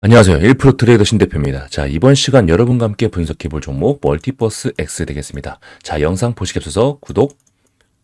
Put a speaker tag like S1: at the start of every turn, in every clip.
S1: 안녕하세요. 1프로 트레이더 신대표입니다. 자, 이번 시간 여러분과 함께 분석해 볼 종목 멀티버스 X 되겠습니다. 자, 영상 보시기 앞서서 구독,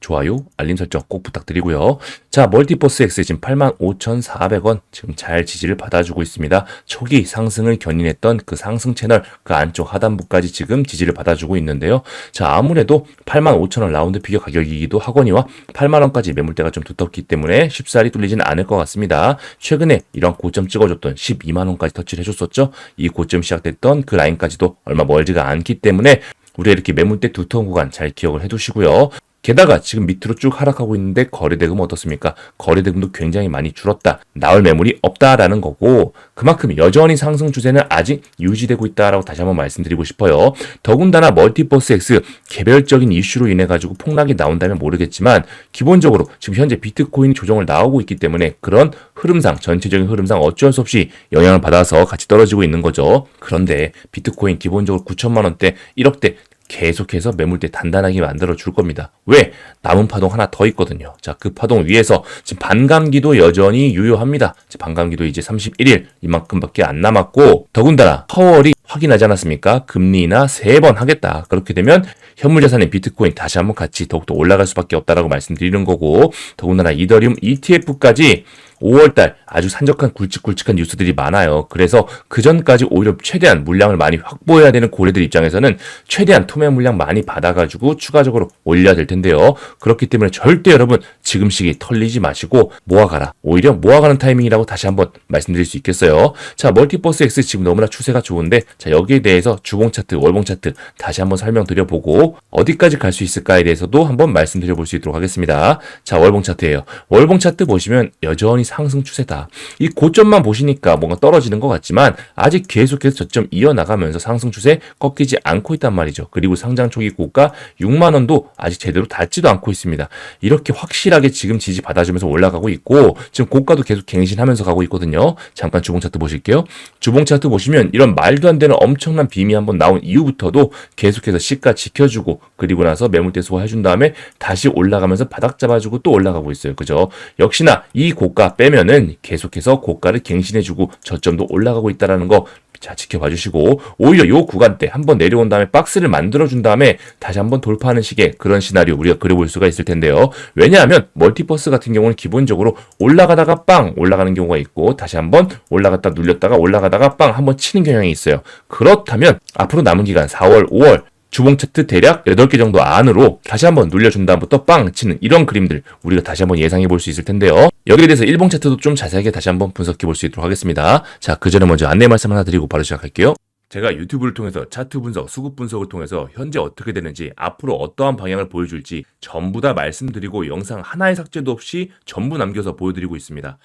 S1: 좋아요, 알림 설정 꼭 부탁드리고요. 자, 멀티버스 X 지금 85,400원 지금 잘 지지를 받아주고 있습니다. 초기 상승을 견인했던 그 상승 채널 그 안쪽 하단부까지 지금 지지를 받아주고 있는데요. 자, 아무래도 85,000원 라운드 피겨 가격이기도 하거니와 8만원까지 매물대가 좀 두텁기 때문에 쉽사리 뚫리지는 않을 것 같습니다. 최근에 이런 고점 찍어줬던 12만원까지 터치를 해줬었죠. 이 고점 시작됐던 그 라인까지도 얼마 멀지가 않기 때문에 우리가 이렇게 매물대 두터운 구간 잘 기억을 해두시고요. 게다가 지금 밑으로 쭉 하락하고 있는데 거래대금 어떻습니까? 거래대금도 굉장히 많이 줄었다. 나올 매물이 없다라는 거고 그만큼 여전히 상승 추세는 아직 유지되고 있다라고 다시 한번 말씀드리고 싶어요. 더군다나 멀티버스 X 개별적인 이슈로 인해 가지고 폭락이 나온다면 모르겠지만 기본적으로 지금 현재 비트코인이 조정을 나오고 있기 때문에 그런 흐름상 전체적인 흐름상 어쩔 수 없이 영향을 받아서 같이 떨어지고 있는 거죠. 그런데 비트코인 기본적으로 9천만 원대, 1억대 계속해서 매물대 단단하게 만들어 줄 겁니다. 왜? 남은 파동 하나 더 있거든요. 자, 그 파동 위에서 지금 반감기도 여전히 유효합니다. 반감기도 이제 31일 이만큼밖에 안 남았고 더군다나 파월이 확인하지 않았습니까? 금리나 세 번 하겠다. 그렇게 되면 현물 자산인 비트코인 다시 한번 같이 더욱더 올라갈 수밖에 없다라고 말씀드리는 거고 더군다나 이더리움 ETF까지 5월달 아주 산적한 굵직굵직한 뉴스들이 많아요. 그래서 그 전까지 오히려 최대한 물량을 많이 확보해야 되는 고래들 입장에서는 최대한 투매 물량 많이 받아가지고 추가적으로 올려야 될 텐데요. 그렇기 때문에 절대 여러분 지금 시기 털리지 마시고 모아가라. 오히려 모아가는 타이밍이라고 다시 한번 말씀드릴 수 있겠어요. 자, 멀티버스 X 지금 너무나 추세가 좋은데 자 여기에 대해서 주봉 차트, 월봉 차트 다시 한번 설명드려보고 어디까지 갈 수 있을까에 대해서도 한번 말씀드려볼 수 있도록 하겠습니다. 자, 월봉 차트예요. 월봉 차트 보시면 여전히 상승 추세다. 이 고점만 보시니까 뭔가 떨어지는 것 같지만 아직 계속해서 저점 이어나가면서 상승 추세 꺾이지 않고 있단 말이죠. 그리고 상장 초기 고가 6만 원도 아직 제대로 닿지도 않고 있습니다. 이렇게 확실하게 지금 지지 받아주면서 올라가고 있고 지금 고가도 계속 갱신하면서 가고 있거든요. 잠깐 주봉 차트 보실게요. 주봉 차트 보시면 이런 말도 안 되는 엄청난 빔이 한번 나온 이후부터도 계속해서 시가 지켜주고 그리고 나서 매물대 소화해준 다음에 다시 올라가면서 바닥 잡아주고 또 올라가고 있어요. 그죠? 역시나 이 고가 빼면은 계속해서 고가를 갱신해주고 저점도 올라가고 있다라는 거 자, 지켜봐 주시고, 오히려 요 구간대 한번 내려온 다음에 박스를 만들어 준 다음에 다시 한번 돌파하는 식의 그런 시나리오 우리가 그려볼 수가 있을 텐데요. 왜냐하면 멀티버스 같은 경우는 기본적으로 올라가다가 빵 올라가는 경우가 있고, 다시 한번 올라갔다 눌렸다가 올라가다가 빵 한번 치는 경향이 있어요. 그렇다면 앞으로 남은 기간 4월, 5월, 주봉 차트 대략 8개 정도 안으로 다시 한번 눌려준 다음부터 빵 치는 이런 그림들 우리가 다시 한번 예상해 볼 수 있을 텐데요. 여기에 대해서 일봉 차트도 좀 자세하게 다시 한번 분석해 볼 수 있도록 하겠습니다. 자, 그 전에 먼저 안내 말씀 하나 드리고 바로 시작할게요. 제가 유튜브를 통해서 차트 분석, 수급 분석을 통해서 현재 어떻게 되는지, 앞으로 어떠한 방향을 보여줄지 전부 다 말씀드리고 영상 하나의 삭제도 없이 전부 남겨서 보여드리고 있습니다.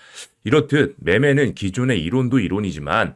S1: 이렇듯 매매는 기존의 이론도 이론이지만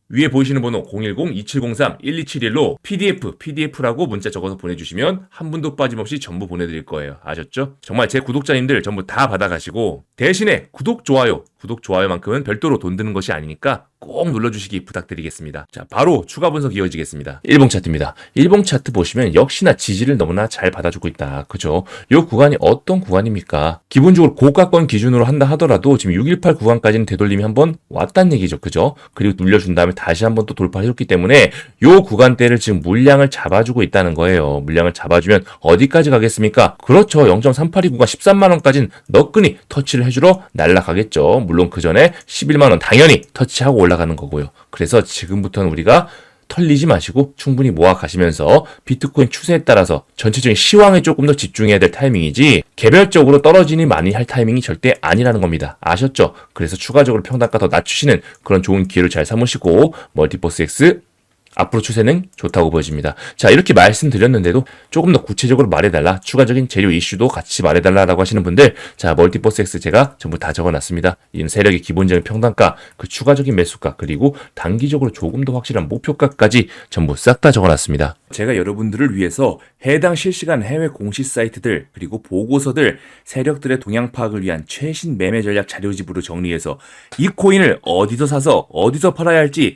S1: 위에 보이시는 번호 010-2703-1271로 PDF, PDF라고 문자 적어서 보내주시면 한 분도 빠짐없이 전부 보내드릴 거예요. 아셨죠? 정말 제 구독자님들 전부 다 받아가시고 대신에 구독, 좋아요, 구독, 좋아요만큼은 별도로 돈 드는 것이 아니니까 꼭 눌러주시기 부탁드리겠습니다. 자, 바로 추가 분석 이어지겠습니다. 1봉 차트입니다. 1봉 차트 보시면 역시나 지지를 너무나 잘 받아주고 있다. 그죠? 이 구간이 어떤 구간입니까? 기본적으로 고가권 기준으로 한다 하더라도 지금 618 구간까지는 되돌림이 한번 왔단 얘기죠. 그죠? 그리고 눌려준 다음에 다시 한번 또 돌파해줬기 때문에 이 구간대를 지금 물량을 잡아주고 있다는 거예요. 물량을 잡아주면 어디까지 가겠습니까? 그렇죠. 0.382 구간 13만원까지는 너끈히 터치를 해주러 날아가겠죠. 물론 그 전에 11만원 당연히 터치하고 올라가는 거고요. 그래서 지금부터는 우리가 털리지 마시고 충분히 모아 가시면서 비트코인 추세에 따라서 전체적인 시황에 조금 더 집중해야 될 타이밍이지 개별적으로 떨어지니 많이 할 타이밍이 절대 아니라는 겁니다. 아셨죠? 그래서 추가적으로 평단가 더 낮추시는 그런 좋은 기회를 잘 삼으시고 멀티버스 X 앞으로 추세는 좋다고 보여집니다. 자, 이렇게 말씀드렸는데도 조금 더 구체적으로 말해달라. 추가적인 재료 이슈도 같이 말해달라라고 하시는 분들, 자, 멀티버스 X 제가 전부 다 적어놨습니다. 이는 세력의 기본적인 평단가, 그 추가적인 매수가, 그리고 단기적으로 조금 더 확실한 목표가까지 전부 싹 다 적어놨습니다. 제가 여러분들을 위해서 해당 실시간 해외 공시 사이트들, 그리고 보고서들, 세력들의 동향 파악을 위한 최신 매매 전략 자료집으로 정리해서 이 코인을 어디서 사서 어디서 팔아야 할지